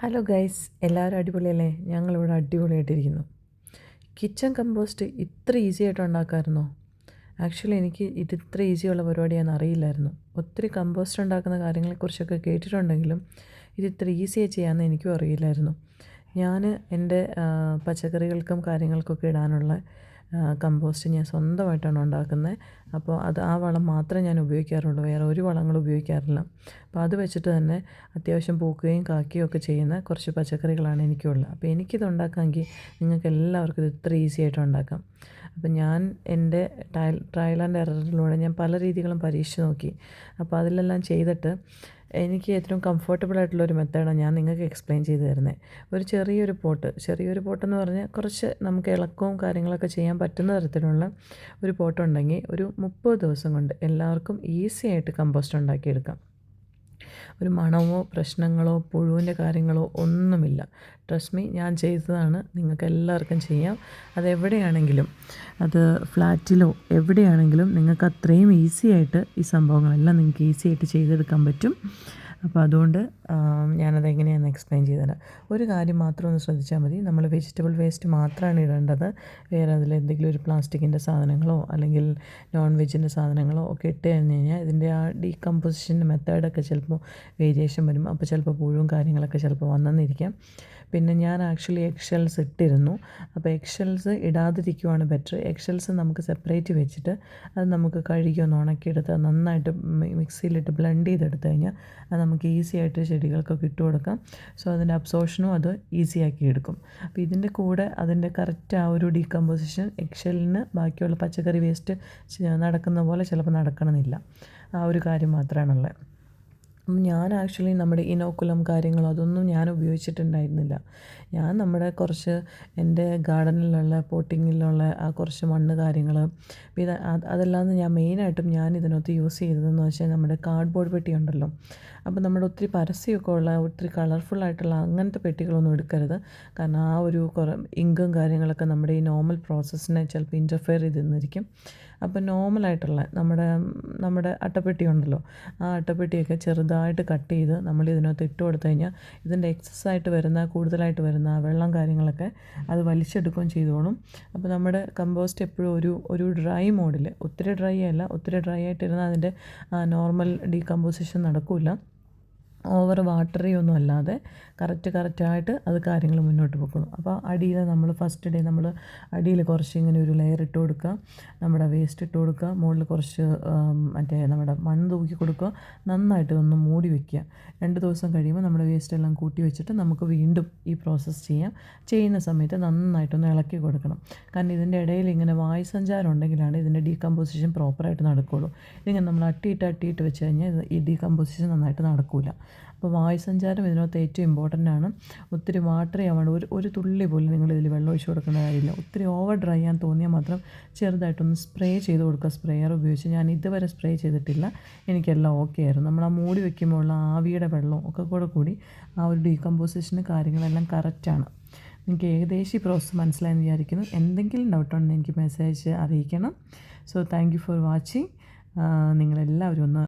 Hello guys എല്ലാവരും അടിപൊളിയല്ലേ? ഞങ്ങളിവിടെ അടിപൊളിയായിട്ടിരിക്കുന്നു. കിച്ചൺ കമ്പോസ്റ്റ് ഇത്ര ഈസി ആയിട്ട് ഉണ്ടാക്കാമായിരുന്നോ ആക്ച്വലി എനിക്ക് ഇത് ഇത്ര ഈസിയുള്ള പരിപാടിയാണെന്ന് അറിയില്ലായിരുന്നു. ഒത്തിരി കമ്പോസ്റ്റ് ഉണ്ടാക്കുന്ന കാര്യങ്ങളെക്കുറിച്ചൊക്കെ കേട്ടിട്ടുണ്ടെങ്കിലും ഇത് ഇത്ര ഈസിയായി ചെയ്യാമെന്ന് എനിക്കും അറിയില്ലായിരുന്നു. ഞാൻ എന്റെ പച്ചക്കറികൾക്കും കാര്യങ്ങൾക്കൊക്കെ ഇടാനുള്ള കമ്പോസ്റ്റ് ഞാൻ സ്വന്തമായിട്ടാണ് ഉണ്ടാക്കുന്നത്. അപ്പോൾ അത് ആ വളം മാത്രമേ ഞാൻ ഉപയോഗിക്കാറുള്ളൂ. വേറെ ഒരു വളങ്ങൾ ഉപയോഗിക്കാറില്ല. അപ്പോൾ അത് വെച്ചിട്ട് തന്നെ അത്യാവശ്യം പൂക്കുകയും കാക്കുകയും ഒക്കെ ചെയ്യുന്ന കുറച്ച് പച്ചക്കറികളാണ് എനിക്കുള്ളത്. അപ്പോൾ എനിക്കിത് ഉണ്ടാക്കാമെങ്കിൽ നിങ്ങൾക്ക് എല്ലാവർക്കും ഇത് ഇത്ര ഈസി ആയിട്ട് ഉണ്ടാക്കാം. അപ്പോൾ ഞാൻ എന്റെ ട്രയൽ ട്രയൽ ആൻഡ് എററിലൂടെ ഞാൻ പല രീതികളും പരീക്ഷിച്ച് നോക്കി. അപ്പോൾ അതിലെല്ലാം ചെയ്തിട്ട് എനിക്ക് ഏറ്റവും കംഫർട്ടബിൾ ആയിട്ടുള്ള ഒരു മെത്തേഡാണ് ഞാൻ നിങ്ങൾക്ക് എക്സ്പ്ലെയിൻ ചെയ്തു തരുന്നത് ഒരു ചെറിയൊരു പോട്ട് ചെറിയൊരു പോട്ടെന്ന് പറഞ്ഞാൽ കുറച്ച് നമുക്ക് ഇളക്കവും കാര്യങ്ങളൊക്കെ ചെയ്യാൻ പറ്റുന്ന തരത്തിലുള്ള ഒരു പോട്ടുണ്ടെങ്കിൽ ഒരു മുപ്പത് ദിവസം കൊണ്ട് എല്ലാവർക്കും ഈസി ആയിട്ട് കമ്പോസ്റ്റ് ഉണ്ടാക്കിയെടുക്കാം. ഒരു മണമോ പ്രശ്നങ്ങളോ പുഴുവിന്റെ കാര്യങ്ങളോ ഒന്നുമില്ല. ട്രസ്റ്റ് മീ ഞാൻ ചെയ്തതാണ്. നിങ്ങൾക്ക് എല്ലാവർക്കും ചെയ്യാം. അതെവിടെയാണെങ്കിലും അത് ഫ്ലാറ്റിലോ എവിടെയാണെങ്കിലും നിങ്ങൾക്ക് അത്രയും ഈസി ആയിട്ട് ഈ സംഭവങ്ങളെല്ലാം നിങ്ങൾക്ക് ഈസി ആയിട്ട് ചെയ്തെടുക്കാൻ പറ്റും. അപ്പോൾ അതുകൊണ്ട് ഞാനത് എങ്ങനെയാണെന്ന് എക്സ്പ്ലെയിൻ ചെയ്തുതരാം ഒരു കാര്യം മാത്രം ഒന്ന് ശ്രദ്ധിച്ചാൽ മതി. നമ്മൾ വെജിറ്റബിൾ വേസ്റ്റ് മാത്രമാണ് ഇടേണ്ടത്. വേറെ അതിൽ എന്തെങ്കിലും ഒരു പ്ലാസ്റ്റിക്കിന്റെ സാധനങ്ങളോ അല്ലെങ്കിൽ നോൺ വെജിന്റെ സാധനങ്ങളോ ഒക്കെ ഇട്ട് കഴിഞ്ഞ് കഴിഞ്ഞാൽ ഇതിന്റെ ആ ഡീകമ്പോസിഷൻ മെത്തേഡൊക്കെ ചിലപ്പോൾ വേരിയേഷൻ വരും. അപ്പോൾ ചിലപ്പോൾ പുഴുവും കാര്യങ്ങളൊക്കെ ചിലപ്പോൾ വന്നെന്നിരിക്കാം. പിന്നെ ഞാൻ ആക്ച്വലി എക്സെൽസ് ഇട്ടിരുന്നു. അപ്പോൾ എക്സെൽസ് ഇടാതിരിക്കുവാണ് ബെറ്റർ എക്സെൽസ് നമുക്ക് സെപ്പറേറ്റ് വെച്ചിട്ട് അത് നമുക്ക് കഴുകി ഒന്ന് ഉണക്കിയെടുത്ത് നന്നായിട്ട് മിക്സിയിലിട്ട് ബ്ലെൻഡ് ചെയ്തെടുത്ത് കഴിഞ്ഞാൽ അത് നമുക്ക് ഈസി ആയിട്ട് ചെടികൾക്കൊക്കെ ഇട്ട് കൊടുക്കാം. സോ അതിന്റെ അബ്സോർഷനും അത് ഈസിയാക്കി എടുക്കും. അപ്പോൾ ഇതിന്റെ കൂടെ അതിന്റെ കറക്റ്റ് ആ ഒരു ഡീകമ്പോസിഷൻ എക്സെല്ലിന് ബാക്കിയുള്ള പച്ചക്കറി വേസ്റ്റ് നടക്കുന്ന പോലെ ചിലപ്പോൾ നടക്കണമെന്നില്ല. ആ ഒരു കാര്യം മാത്രമാണുള്ളത്. ഞാൻ ആക്ച്വലി നമ്മുടെ ഇനോക്കുലം കാര്യങ്ങളോ അതൊന്നും ഞാൻ ഉപയോഗിച്ചിട്ടുണ്ടായിരുന്നില്ല. ഞാൻ നമ്മുടെ കുറച്ച് എന്റെ ഗാർഡനിലുള്ള പോട്ടിങ്ങിലുള്ള ആ കുറച്ച് മണ്ണ് കാര്യങ്ങൾ ഇത് അതല്ലാതെ ഞാൻ മെയിനായിട്ടും ഞാൻ ഇതിനകത്ത് യൂസ് ചെയ്തതെന്ന് വെച്ചാൽ നമ്മുടെ കാർഡ്ബോർഡ് പെട്ടി ഉണ്ടല്ലോ. അപ്പോൾ നമ്മുടെ ഒത്തിരി പരസ്യമൊക്കെ ഉള്ള ഒത്തിരി കളർഫുൾ ആയിട്ടുള്ള അങ്ങനത്തെ പെട്ടികളൊന്നും എടുക്കരുത്. കാരണം ആ ഒരു കുറേ ഇങ്കും കാര്യങ്ങളൊക്കെ നമ്മുടെ ഈ നോർമൽ പ്രോസസ്സിനെ ചിലപ്പോൾ ഇന്റർഫെയർ ചെയ്തിരുന്നിരിക്കും. അപ്പോൾ നോർമലായിട്ടുള്ള നമ്മുടെ നമ്മുടെ അട്ടപ്പെട്ടി ഉണ്ടല്ലോ ആ അട്ടപ്പെട്ടിയൊക്കെ ചെറുതായിട്ട് കട്ട് ചെയ്ത് നമ്മൾ ഇതിനകത്ത് ഇട്ട് കൊടുത്തു കഴിഞ്ഞാൽ ഇതിന്റെ എക്സസ് ആയിട്ട് വരുന്ന കൂടുതലായിട്ട് വരുന്ന വെള്ളം കാര്യങ്ങളൊക്കെ അത് വലിച്ചെടുക്കുകയും ചെയ്തോളും. അപ്പോൾ നമ്മുടെ കമ്പോസ്റ്റ് എപ്പോഴും ഒരു ഒരു ഡ്രൈ മോഡിൽ ഒത്തിരി ഡ്രൈ അല്ല ഒത്തിരി ഡ്രൈ ആയിട്ടിരുന്നാൽ അതിന്റെ നോർമൽ ഡീകമ്പോസിഷൻ നടക്കില്ല. ഓവർ വാട്ടറി ഒന്നും അല്ലാതെ കറക്റ്റ് കറക്റ്റായിട്ട് അത് കാര്യങ്ങൾ മുന്നോട്ട് പോയിക്കോളും അപ്പോൾ അടിയിൽ നമ്മൾ ഫസ്റ്റ് ഡേ നമ്മൾ അടിയിൽ കുറച്ച് ഇങ്ങനെ ഒരു ലെയർ ഇട്ട് കൊടുക്കുക. നമ്മുടെ വേസ്റ്റ് ഇട്ട് കൊടുക്കുക. മുകളിൽ കുറച്ച് മറ്റേ നമ്മുടെ മണ്ണ് തൂക്കി കൊടുക്കുക. നന്നായിട്ട് ഒന്ന് മൂടി വയ്ക്കുക രണ്ട് ദിവസം കഴിയുമ്പോൾ നമ്മുടെ വേസ്റ്റ് എല്ലാം കൂട്ടി വെച്ചിട്ട് നമുക്ക് വീണ്ടും ഈ പ്രോസസ്സ് ചെയ്യാം. ചെയ്യുന്ന സമയത്ത് നന്നായിട്ടൊന്ന് ഇളക്കി കൊടുക്കണം. കാരണം ഇതിന്റെ ഇടയിൽ ഇങ്ങനെ വായു സഞ്ചാരം ഉണ്ടെങ്കിലാണ് ഇതിന്റെ ഡീകമ്പോസിഷൻ പ്രോപ്പറായിട്ട് നടക്കുകയുള്ളൂ. ഇതിങ്ങനെ നമ്മൾ അട്ടിയിട്ട് അട്ടിയിട്ട് വെച്ച് കഴിഞ്ഞാൽ ഈ ഡീകമ്പോസിഷൻ നന്നായിട്ട് നടക്കില്ല അപ്പോൾ വായുസഞ്ചാരം ഇതിനകത്ത് ഏറ്റവും ഇമ്പോർട്ടന്റ് ആണ്. ഒത്തിരി വാട്ടറി ആവാണ്ട് ഒരു ഒരു തുള്ളി പോലും നിങ്ങൾ ഇതിൽ വെള്ളം ഒഴിച്ച് കൊടുക്കേണ്ട കാര്യമില്ല. ഒത്തിരി ഓവർ ഡ്രൈ ചെയ്യാൻ തോന്നിയാൽ മാത്രം ചെറുതായിട്ടൊന്ന് സ്പ്രേ ചെയ്ത് കൊടുക്കുക. സ്പ്രേയർ ഉപയോഗിച്ച്. ഞാൻ ഇതുവരെ സ്പ്രേ ചെയ്തിട്ടില്ല. എനിക്കെല്ലാം ഓക്കെ ആയിരുന്നു. നമ്മൾ ആ മൂടി വയ്ക്കുമ്പോൾ ഉള്ള ആവിയുടെ വെള്ളവും ഒക്കെ കൂടെ കൂടി ആ ഒരു ഡീകമ്പോസിഷന് കാര്യങ്ങളെല്ലാം കറക്റ്റാണ് നിങ്ങൾക്ക് ഏകദേശം ഈ പ്രോസസ്സ് മനസ്സിലായെന്ന് വിചാരിക്കുന്നു. എന്തെങ്കിലും ഡൗട്ട് ഉണ്ടെങ്കിൽ എനിക്ക് മെസ്സേജ് അറിയിക്കണം. So thank you for watching നിങ്ങളെല്ലാവരും ഒന്ന്